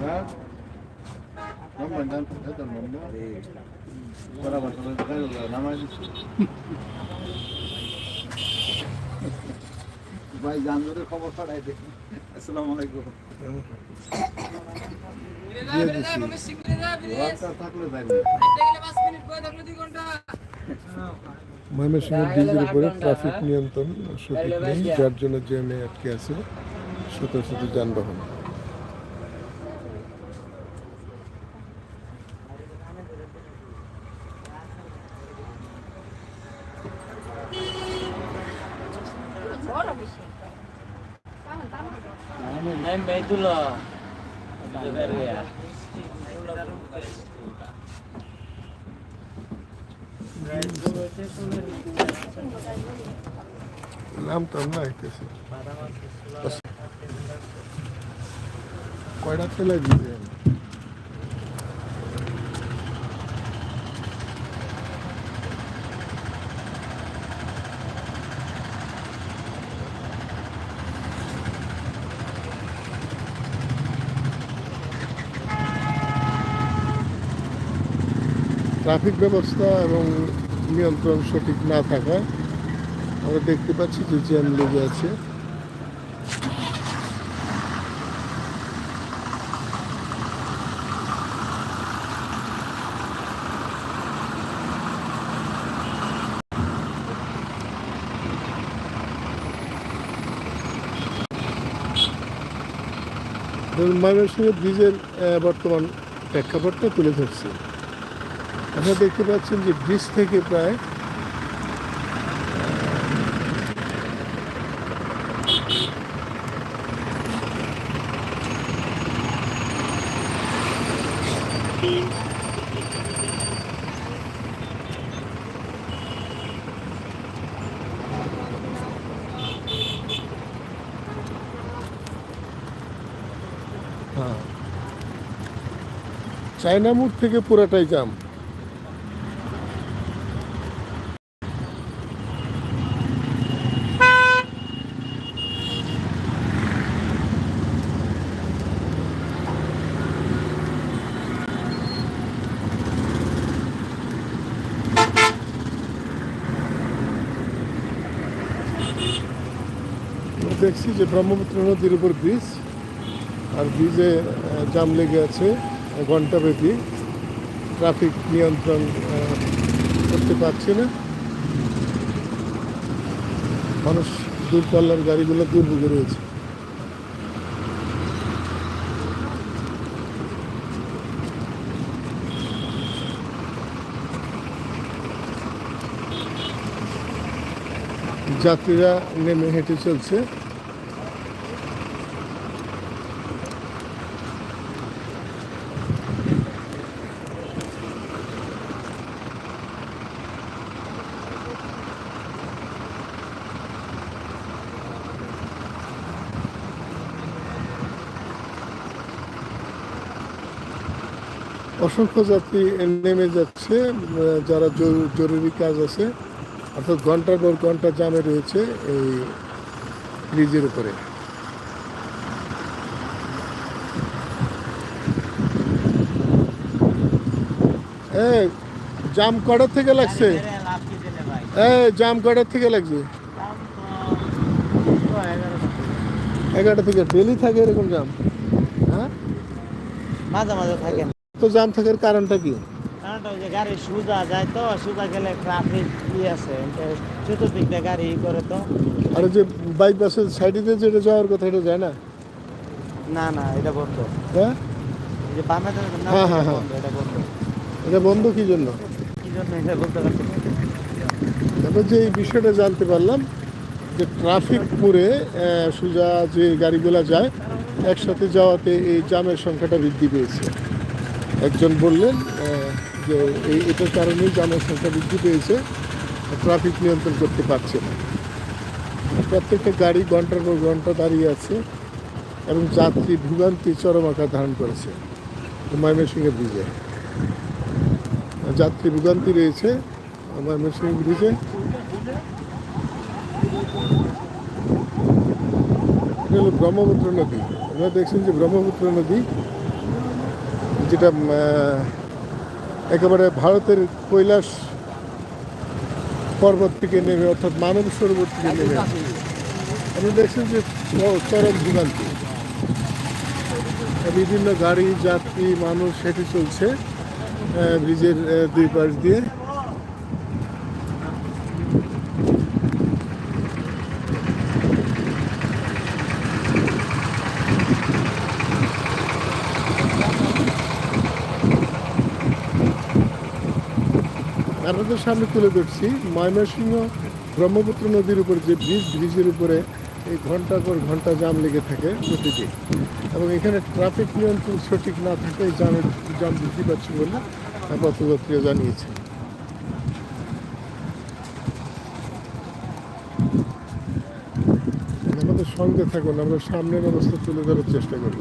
হ্যাঁ নাম এত নম্বর ভাই জানজুরের খবর ছড়াই দে আসসালামু আলাইকুম থাকলে যাইবে ময়মনসিংহের ব্রিজের উপরে ট্রাফিক নিয়ন্ত্রণ সঠিক নেই যার জন্য জ্যামে আটকে আছে শত শত যানবাহন Nembak itu loh. নাম তো আমরা আইতেছি। কয়টা ছেলে দিবে ট্রাফিক ব্যবস্থা এবং নিয়ন্ত্রণ সঠিক না থাকায় আমরা দেখতে পাচ্ছি যে জ্যাম লেগে আছে। ময়মনসিংহের ব্রিজের বর্তমান প্রেক্ষাপটটা তুলে ধরছে। আপনারা দেখতে পাচ্ছেন যে ব্রিজ থেকে প্রায় হ্যাঁ। চায়না মোড় থেকে পুরাটাই জাম। দেখছি যে ব্রহ্মপুত্র নদীর উপর ব্রিজ আর ব্রিজে জাম লেগে আছে ঘন্টাব্যাপী ট্রাফিক নিয়ন্ত্রণ করতে পারছে না। মানুষ দূরপাল্লার গাড়িগুলো দুর্ভোগে রয়েছে। যাত্রীরা নেমে হেঁটে চলছে। অসংখ্য যাত্রী নেমে যাচ্ছে যারা জরু- জরুরি কাজ আছে। অর্থাৎ ঘণ্টার পর ঘণ্টা জামে রয়েছে এই ব্রিজের উপরে। জাম কটা থেকে লাগছে? জাম কটার থেকে লাগছে? এগারোটা থেকে। ডেলি থাকে এরকম জাম? হ্যাঁ? মাঝে মাঝে থাকে। তো জাম থাকার কারণটা কি? কারণটা ওই যে গাড়ি সুজা যায় তো সুজা গেলে ট্রাফিক ই আছে চতুর্দিকটা গাড়ি করে তো। আর যে সাইডে দিয়ে যেটা যাওয়ার কথা এটা যায় না? না না এটা বন্ধ। হ্যাঁ? যে বামে না, হ্যাঁ, হ্যাঁ, হ্যাঁ। এটা বন্ধ এটা বন্ধ। কি জন্য? কি জন্য এটা বলতে পারছি না। তারপর যে এই বিষয়টা জানতে পারলাম যে ট্রাফিক পুরে সোজা যে গাড়িগুলো যায় একসাথে যাওয়াতে এই জামের সংখ্যাটা বৃদ্ধি পেয়েছে। একজন বললেন যে এই এটার কারণেই জনসংখ্যা বৃদ্ধি পেয়েছে, ট্রাফিক নিয়ন্ত্রণ করতে পারছে না। প্রত্যেকটা গাড়ি ঘণ্টার পর ঘণ্টা দাঁড়িয়ে আছে এবং যাত্রী ভোগান্তি চরম আকার ধারণ করেছে, ময়মনসিংহের ব্রিজে। যাত্রী ভোগান্তি রয়েছে ময়মনসিংহ ব্রিজে। হলো ব্রহ্মপুত্র নদী। আপনারা দেখছেন যে ব্রহ্মপুত্র নদী যেটা একেবারে ভারতের কৈলাস পর্বত থেকে নেমে, অর্থাৎ মানব সরোবর থেকে নেমে আপনি দেখছেন যে চরম ভোগান্তি বিভিন্ন গাড়ি, যাত্রী, মানুষ সেটি চলছে ব্রিজের দুই পাশ দিয়ে। আপনাদের সামনে তুলে ধরছি। ময়মনসিংহ ব্রহ্মপুত্র নদীর উপর যে ব্রিজ, ব্রিজের উপরে এই ঘণ্টা পর ঘণ্টা জাম লেগে থাকে প্রতিদিন। এবং এখানে ট্রাফিক নিয়ন্ত্রণ সঠিক না থাকে এই জামের জাম বৃদ্ধি পাচ্ছে বলে পথযাত্রীরা জানিয়েছে। আমাদের সঙ্গে থাকুন, আমরা সামনের অবস্থা তুলে ধরার চেষ্টা করব।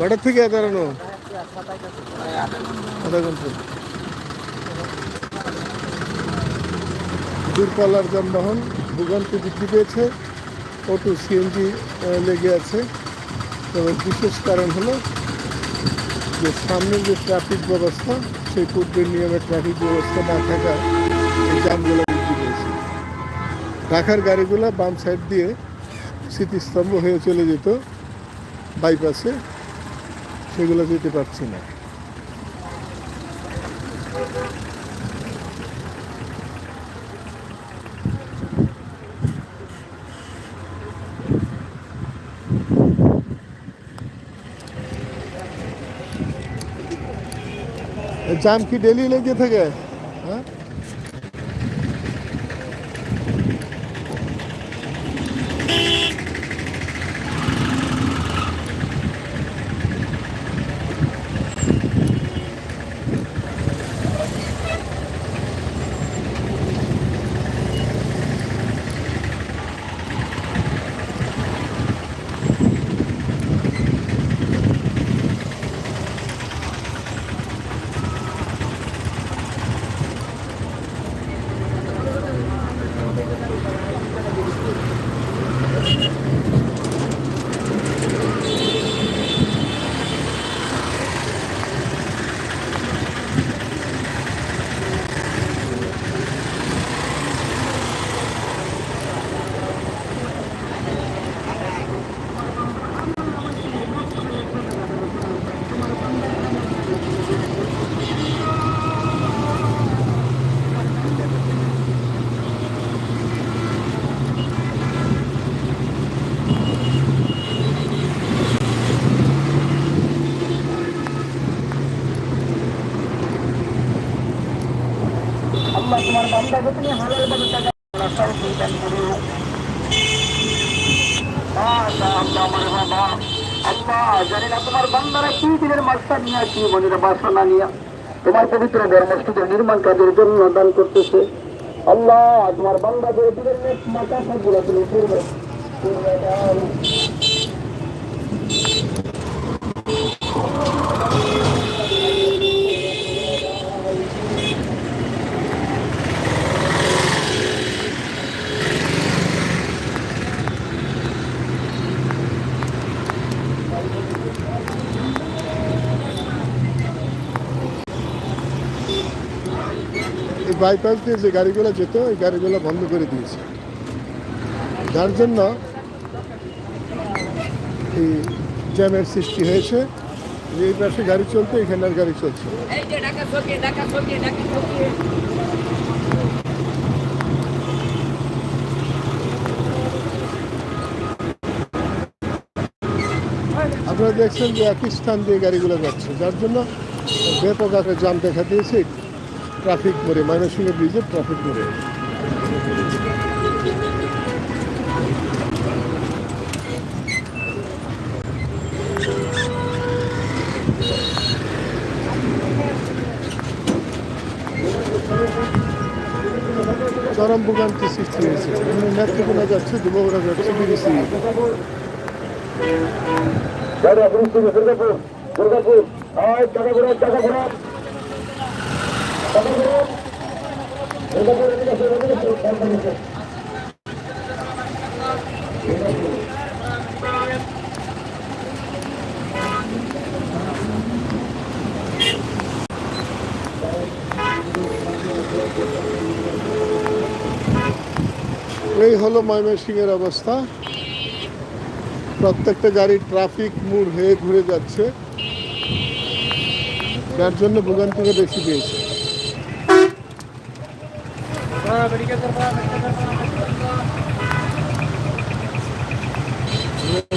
কটার থেকে দাঁড়ানো? আধা ঘণ্টা? দূরপাল্লার যানবাহন ভোগান্তি বৃদ্ধি পেয়েছে। অটো সিএনজি লেগে আছে। তবে বিশেষ কারণ হলো যে সামনের যে ট্রাফিক ব্যবস্থা, সেই পূর্বের নিয়মে ট্রাফিক ব্যবস্থা না থাকা এই জামগুলো বৃদ্ধি পেয়েছে। ঢাকার গাড়িগুলো বাম সাইড দিয়ে স্মৃতিস্তম্ভ হয়ে চলে যেত। বাইপাসে সেগুলো যেতে পারছি না। জাম কি ডেলি লেগে থাকে? হ্যাঁ? আল্লাহ তোমার বান্দাকে তুমি হালাল ভাবে টাকা তৌফিক দান করো মাশা আল্লাহ আমার বাবা। আল্লাহ, জানি না তোমার বান্দারা কি তোমার পবিত্র ধর্মস্থদের নির্মাণ কাজের জন্য দান করতেছে। আল্লাহ, তোমার বান্দাদের তুমি পূর্বে বাইপাস দিয়ে যে গাড়িগুলো যেত এই গাড়িগুলো বন্ধ করে দিয়েছে। যার জন্য এই জ্যামের সৃষ্টি হয়েছে যে এই পাশে গাড়ি চলতো এখানে আর গাড়ি চলছে আপনারা দেখছেন যে একই স্থান দিয়ে গাড়িগুলো যাচ্ছে যার জন্য ব্যাপক আকারে জাম দেখা দিয়েছে। ট্রাফিক মোড়ে ময়মনসিংহ ব্রিজের ট্রাফিক মোড়ে। চরম ভোগান্তি সৃষ্টি হয়েছে। নেত্রকোনা যাচ্ছে, দুবগড়া যাচ্ছে বিদেশি দুর্গাপুর দুর্গাপুর। টাকা ঘোরা টাকা ঘোরা টাকা ঘোরা দুর্গাপুর এদিকে আসো, এদিকে আসো, সামনে এসো। এই হলো ময়মনসিংহের অবস্থা। প্রত্যেকটা গাড়ি ট্রাফিক মোড় হয়ে ঘুরে যাচ্ছে। যার জন্য ভোগান্তিটা বেশি পেয়েছে।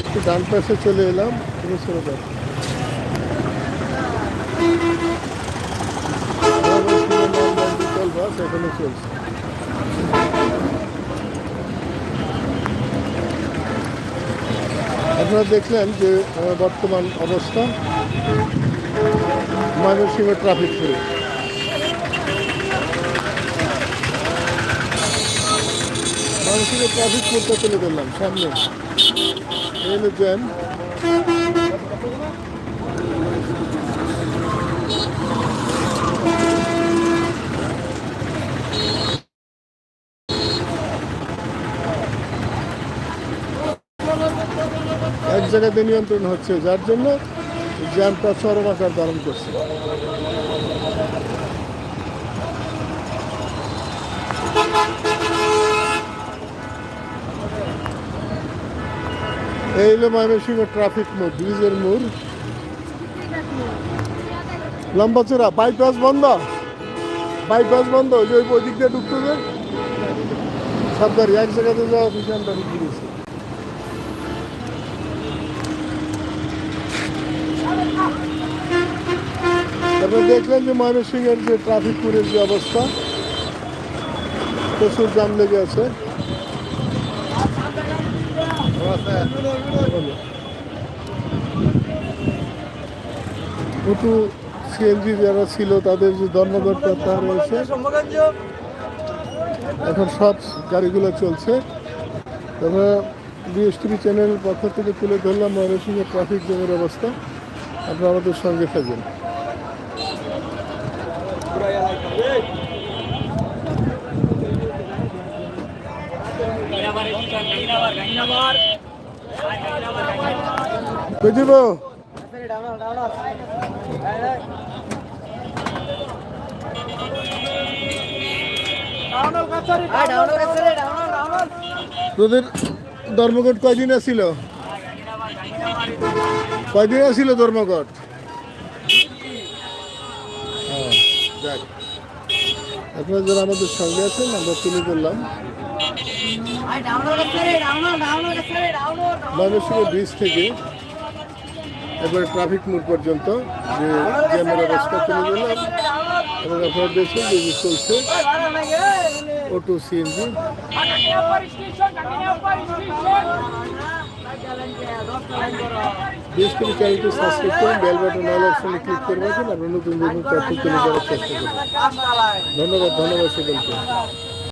একটু ডান পাশে চলে এলাম চলছে। আপনারা দেখলেন যে বর্তমান অবস্থা। Mymensingh traffic police. Mymensingh traffic পুরটা তুলে ধরলাম, সামনে। এই হলো জ্যাম এক জায়গাতে নিয়ন্ত্রণ হচ্ছে, যার জন্য জ্যামটা চরম আকার ধারণ করছে। এই হলো ময়মনসিংহ ট্রাফিক মোড়, ব্রিজের মোড়। লম্বা চূড়া বাইপাস বন্ধ। বাইপাস বন্ধ যে ওই দিক দিয়ে ঢুকতে যে। সব গাড়ি এক জায়গাতে যাওয়া ভীষণ গাড়ি ঘুরেছে তারপরে দেখলেন যে ময়মনসিংহের যে ট্রাফিক পুলিশ যে অবস্থা, প্রচুর জাম লেগে আছে। দুটো সিএনজি যারা ছিল, তাদের যে ধর্মঘট প্রত্যাহার রয়েছে এখন সব গাড়িগুলো চলছে। তবে বিএসটিভি চ্যানেলের পক্ষ থেকে তুলে ধরলাম ময়মনসিংহের ট্রাফিক জ্যামের অবস্থা। আপনারা আমাদের সঙ্গে থাকবেন বুঝিব তোদের ধর্মঘট কয়দিন ছিল কয়দিন ছিল ধর্মঘট। আপনারা যারা আমাদের সঙ্গে আছেন, আমরা তুলে ধরলাম ময়মনসিংহ ব্রিজ থেকে এবারে ট্রাফিক মোড় পর্যন্ত যে জ্যামের অবস্থা তুলে ধরলাম এবং আপনারা দেখছেন যে চলছে অটো সিএনজি বেশ কিছু চ্যানেলটি সাবস্ক্রাইব করুন বেল বাটন অল অপশনে ক্লিক নতুন নতুন তথ্য তুলে ধন্যবাদ ধন্যবাদ সকলকে।